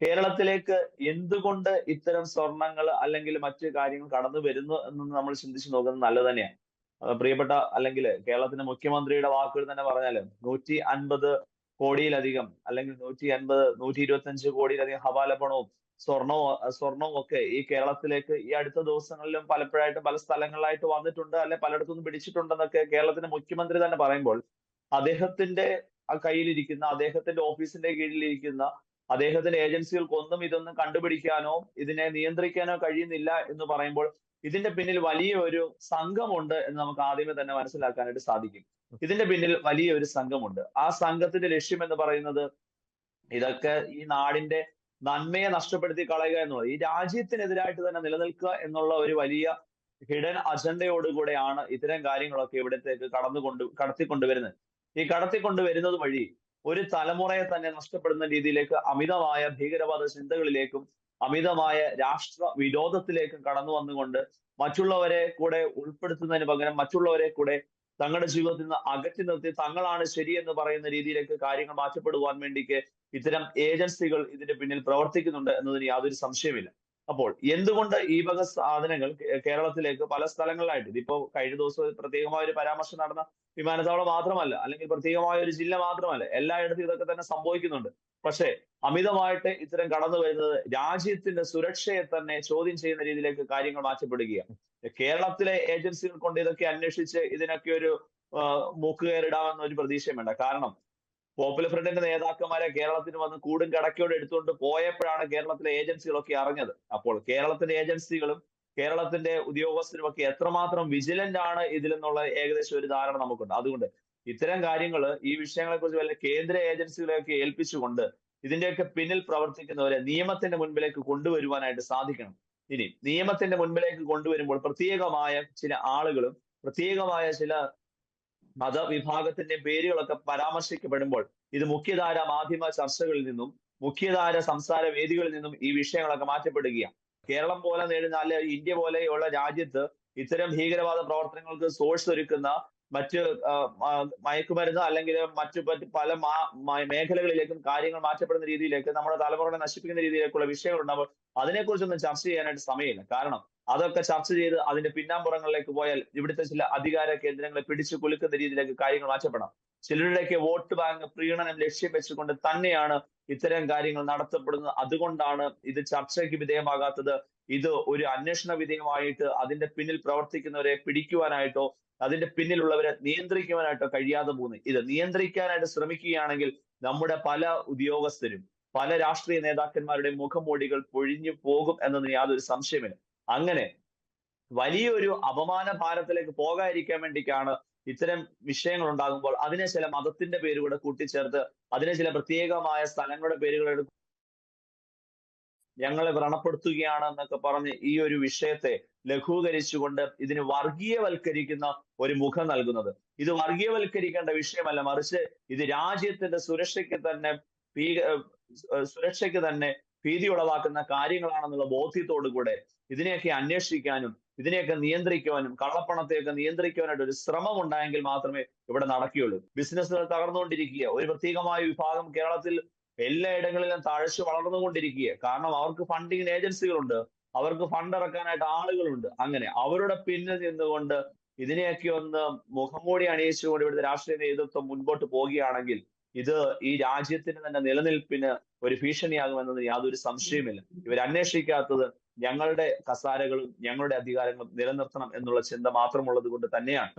കേരളത്തിലേക്ക് എന്തുകൊണ്ട് ഇത്തരം സ്വർണങ്ങൾ അല്ലെങ്കിൽ മറ്റു കാര്യങ്ങൾ കടന്നു വരുന്നു എന്ന് നമ്മൾ ചിന്തിച്ചു നോക്കുന്നത് നല്ലത് തന്നെയാണ്. പ്രിയപ്പെട്ട അല്ലെങ്കിൽ കേരളത്തിന്റെ മുഖ്യമന്ത്രിയുടെ വാക്കുകൾ തന്നെ പറഞ്ഞാൽ നൂറ്റി അൻപത് കോടിയിലധികം അല്ലെങ്കിൽ നൂറ്റി അൻപത് നൂറ്റി ഇരുപത്തി അഞ്ച് കോടിയിലധികം ഹവാല പണവും സ്വർണവും സ്വർണവും ഒക്കെ ഈ കേരളത്തിലേക്ക് ഈ അടുത്ത ദിവസങ്ങളിലും പലപ്പോഴായിട്ട് പല സ്ഥലങ്ങളിലായിട്ട് വന്നിട്ടുണ്ട് അല്ലെ പലയിടത്തുനിന്ന് പിടിച്ചിട്ടുണ്ടെന്നൊക്കെ കേരളത്തിന്റെ മുഖ്യമന്ത്രി തന്നെ പറയുമ്പോൾ അദ്ദേഹത്തിന്റെ കയ്യിലിരിക്കുന്ന അദ്ദേഹത്തിന്റെ ഓഫീസിന്റെ കീഴിലിരിക്കുന്ന അദ്ദേഹത്തിന്റെ ഏജൻസികൾക്കൊന്നും ഇതൊന്നും കണ്ടുപിടിക്കാനോ ഇതിനെ നിയന്ത്രിക്കാനോ കഴിയുന്നില്ല എന്ന് പറയുമ്പോൾ ഇതിന്റെ പിന്നിൽ വലിയ ഒരു സംഘമുണ്ട് എന്ന് നമുക്ക് ആദ്യമേ തന്നെ മനസ്സിലാക്കാനായിട്ട് സാധിക്കും. ഇതിന്റെ പിന്നിൽ വലിയ ഒരു സംഘമുണ്ട്. ആ സംഘത്തിന്റെ ലക്ഷ്യം എന്ന് പറയുന്നത് ഇതൊക്കെ ഈ നാടിന്റെ നന്മയെ നഷ്ടപ്പെടുത്തി കളയുക എന്നുള്ളത്. ഈ രാജ്യത്തിനെതിരായിട്ട് തന്നെ നിലനിൽക്കുക എന്നുള്ള ഒരു വലിയ ഹിഡൻ അജണ്ടയോടുകൂടെയാണ് ഇത്തരം കാര്യങ്ങളൊക്കെ ഇവിടത്തേക്ക് കടന്നുകൊണ്ട് കടത്തിക്കൊണ്ടുവരുന്നത്. ഈ കടത്തിക്കൊണ്ടുവരുന്നത് വഴി ഒരു തലമുറയെ തന്നെ നഷ്ടപ്പെടുന്ന രീതിയിലേക്ക് അമിതമായ ഭീകരവാദ ചിന്തകളിലേക്കും അമിതമായ രാഷ്ട്ര വിരോധത്തിലേക്കും കടന്നു വന്നുകൊണ്ട് മറ്റുള്ളവരെ കൂടെ ഉൾപ്പെടുത്തുന്നതിന് പകരം മറ്റുള്ളവരെ കൂടെ തങ്ങളുടെ ജീവിതത്തിൽ നിന്ന് അകറ്റി നിർത്തി തങ്ങളാണ് ശരി എന്ന് പറയുന്ന രീതിയിലേക്ക് കാര്യങ്ങൾ മാറ്റപ്പെടുവാൻ വേണ്ടിക്ക് ഇത്തരം ഏജൻസികൾ ഇതിന്റെ പിന്നിൽ പ്രവർത്തിക്കുന്നുണ്ട് എന്നതിന് യാതൊരു സംശയമില്ല അപ്പോൾ എന്തുകൊണ്ട് ഈ വക സാധനങ്ങൾ കേരളത്തിലേക്ക് പല സ്ഥലങ്ങളിലായിട്ട് ഇതിപ്പോ കഴിഞ്ഞ ദിവസം പ്രത്യേകമായ ഒരു പരാമർശം നടന്ന വിമാനത്താവളം മാത്രമല്ല അല്ലെങ്കിൽ പ്രത്യേകമായ ഒരു ജില്ല മാത്രമല്ല എല്ലായിടത്തും ഇതൊക്കെ തന്നെ സംഭവിക്കുന്നുണ്ട്. പക്ഷേ അമിതമായിട്ട് ഇത്തരം കടന്നു വരുന്നത് രാജ്യത്തിന്റെ സുരക്ഷയെ തന്നെ ചോദ്യം ചെയ്യുന്ന രീതിയിലേക്ക് കാര്യങ്ങൾ മാറ്റപ്പെടുകയാണ്. കേരളത്തിലെ ഏജൻസികൾ കൊണ്ട് ഇതൊക്കെ അന്വേഷിച്ച് ഇതിനൊക്കെ ഒരു മൂക്കുകയറിടാമെന്ന ഒരു പ്രതീക്ഷയും വേണ്ട കാരണം പോപ്പുലർ ഫ്രണ്ടിന്റെ നേതാക്കന്മാരെ കേരളത്തിന് വന്ന് കൂടും കടക്കയോടെ എടുത്തുകൊണ്ട് പോയപ്പോഴാണ് കേരളത്തിലെ ഏജൻസികളൊക്കെ അറിഞ്ഞത് അപ്പോൾ കേരളത്തിലെ ഏജൻസികളും കേരളത്തിന്റെ ഉദ്യോഗസ്ഥരും ഒക്കെ എത്രമാത്രം വിജിലന്റ് ആണ് ഇതിലെന്നുള്ള ഏകദേശം ഒരു ധാരണ നമുക്കുണ്ട്. അതുകൊണ്ട് ഇത്തരം കാര്യങ്ങൾ ഈ വിഷയങ്ങളെ കുറിച്ച് വല്ല കേന്ദ്ര ഏജൻസികളെയൊക്കെ ഏൽപ്പിച്ചുകൊണ്ട് ഇതിന്റെയൊക്കെ പിന്നിൽ പ്രവർത്തിക്കുന്നവരെ നിയമത്തിന്റെ മുൻപിലേക്ക് കൊണ്ടുവരുവാനായിട്ട് സാധിക്കണം. ഇനി നിയമത്തിന്റെ മുൻപിലേക്ക് കൊണ്ടുവരുമ്പോൾ പ്രത്യേകമായ ചില ആളുകളും പ്രത്യേകമായ ചില മതവിഭാഗത്തിന്റെ പേരുകളൊക്കെ പരാമർശിക്കപ്പെടുമ്പോൾ ഇത് മുഖ്യധാര മാധ്യമ ചർച്ചകളിൽ നിന്നും മുഖ്യധാര സംസാര വേദികളിൽ നിന്നും ഈ വിഷയങ്ങളൊക്കെ മാറ്റപ്പെടുകയാണ്. കേരളം പോലെ നേടുന്ന അല്ലെ ഇന്ത്യ പോലെയുള്ള രാജ്യത്ത് ഇത്തരം ഭീകരവാദ പ്രവർത്തനങ്ങൾക്ക് സോഴ്സ് ഒരുക്കുന്ന മറ്റ് മയക്കുമരുന്ന് അല്ലെങ്കിൽ മറ്റു പല മേഖലകളിലേക്കും കാര്യങ്ങൾ മാറ്റപ്പെടുന്ന രീതിയിലേക്ക് നമ്മുടെ തലമുറകളെ നശിപ്പിക്കുന്ന രീതിയിലേക്കുള്ള വിഷയങ്ങൾ ഉണ്ടാകുമ്പോൾ അതിനെക്കുറിച്ചൊന്നും ചർച്ച ചെയ്യാനായിട്ട് സമയമില്ല. കാരണം അതൊക്കെ ചർച്ച ചെയ്ത് അതിന്റെ പിന്നാമ്പുറങ്ങളിലേക്ക് പോയാൽ ഇവിടുത്തെ ചില അധികാര കേന്ദ്രങ്ങളെ പിടിച്ചു കുലുക്കുന്ന രീതിയിലേക്ക് കാര്യങ്ങൾ മാറ്റപ്പെടാം. ചിലരുടെയൊക്കെ വോട്ട് ബാങ്ക് പ്രീണനം ലക്ഷ്യം വെച്ചുകൊണ്ട് തന്നെയാണ് ഇത്തരം കാര്യങ്ങൾ നടത്തപ്പെടുന്നത്. അതുകൊണ്ടാണ് ഇത് ചർച്ചയ്ക്ക് വിധേയമാകാത്തത്. ഇത് ഒരു അന്വേഷണ വിധേയമായിട്ട് അതിന്റെ പിന്നിൽ പ്രവർത്തിക്കുന്നവരെ പിടിക്കുവാനായിട്ടോ അതിന്റെ പിന്നിലുള്ളവരെ നിയന്ത്രിക്കുവാനായിട്ടോ കഴിയാതെ പോകുന്നത് ഇത് നിയന്ത്രിക്കാനായിട്ട് ശ്രമിക്കുകയാണെങ്കിൽ നമ്മുടെ പല ഉദ്യോഗസ്ഥരും പല രാഷ്ട്രീയ നേതാക്കന്മാരുടെ മുഖംമൂടികൾ പൊഴിഞ്ഞു പോകും എന്നതിന് യാതൊരു സംശയമില്ല അങ്ങനെ വലിയൊരു അപമാന ഭാരത്തിലേക്ക് പോകാതിരിക്കാൻ വേണ്ടിയിട്ടാണ് ഇത്തരം വിഷയങ്ങൾ ഉണ്ടാകുമ്പോൾ അതിനെ ചില മതത്തിന്റെ പേരുകൂടെ കൂട്ടിച്ചേർത്ത് അതിനെ ചില പ്രത്യേകമായ സ്ഥലങ്ങളുടെ എടുത്ത് ഞങ്ങളെ വ്രണപ്പെടുത്തുകയാണ് എന്നൊക്കെ പറഞ്ഞ് ഈ ഒരു വിഷയത്തെ ലഘൂകരിച്ചുകൊണ്ട് ഇതിന് വർഗീയവൽക്കരിക്കുന്ന ഒരു മുഖം നൽകുന്നത്. ഇത് വർഗീയവൽക്കരിക്കേണ്ട വിഷയമല്ല. മറിച്ച് ഇത് രാജ്യത്തിന്റെ സുരക്ഷയ്ക്ക് തന്നെ സുരക്ഷയ്ക്ക് തന്നെ ഭീതി ഉളവാക്കുന്ന കാര്യങ്ങളാണെന്നുള്ള ബോധ്യത്തോടു കൂടെ ഇതിനെയൊക്കെ അന്വേഷിക്കാനും ഇതിനെയൊക്കെ നിയന്ത്രിക്കുവാനും കള്ളപ്പണത്തെയൊക്കെ നിയന്ത്രിക്കുവാനായിട്ട് ഒരു ശ്രമം ഉണ്ടായെങ്കിൽ മാത്രമേ ഇവിടെ നടക്കുകയുള്ളൂ. ബിസിനസ്സുകൾ തകർന്നുകൊണ്ടിരിക്കുക ഒരു പ്രത്യേകമായ വിഭാഗം കേരളത്തിൽ എല്ലായിടങ്ങളിലും തഴച്ചു വളർന്നുകൊണ്ടിരിക്കുക കാരണം അവർക്ക് ഫണ്ടിങ് ഏജൻസികളുണ്ട്. അവർക്ക് ഫണ്ട് ഇറക്കാനായിട്ട് ആളുകളുണ്ട്. അങ്ങനെ അവരുടെ പിന്നിൽ നിന്നുകൊണ്ട് ഇതിനെയൊക്കെ ഒന്ന് മുഖംമൂടി അണിയിച്ചുകൊണ്ട് ഇവിടുത്തെ രാഷ്ട്രീയ നേതൃത്വം മുൻപോട്ട് പോവുകയാണെങ്കിൽ ഇത് ഈ രാജ്യത്തിന് തന്നെ നിലനിൽപ്പിന് ഒരു ഭീഷണിയാകുമെന്നതിന് യാതൊരു സംശയമില്ല ഇവർ അന്വേഷിക്കാത്തത് ഞങ്ങളുടെ കസാരകളും ഞങ്ങളുടെ അധികാരങ്ങളും നിലനിർത്തണം എന്നുള്ള ചിന്ത മാത്രമുള്ളത് കൊണ്ട് തന്നെയാണ്.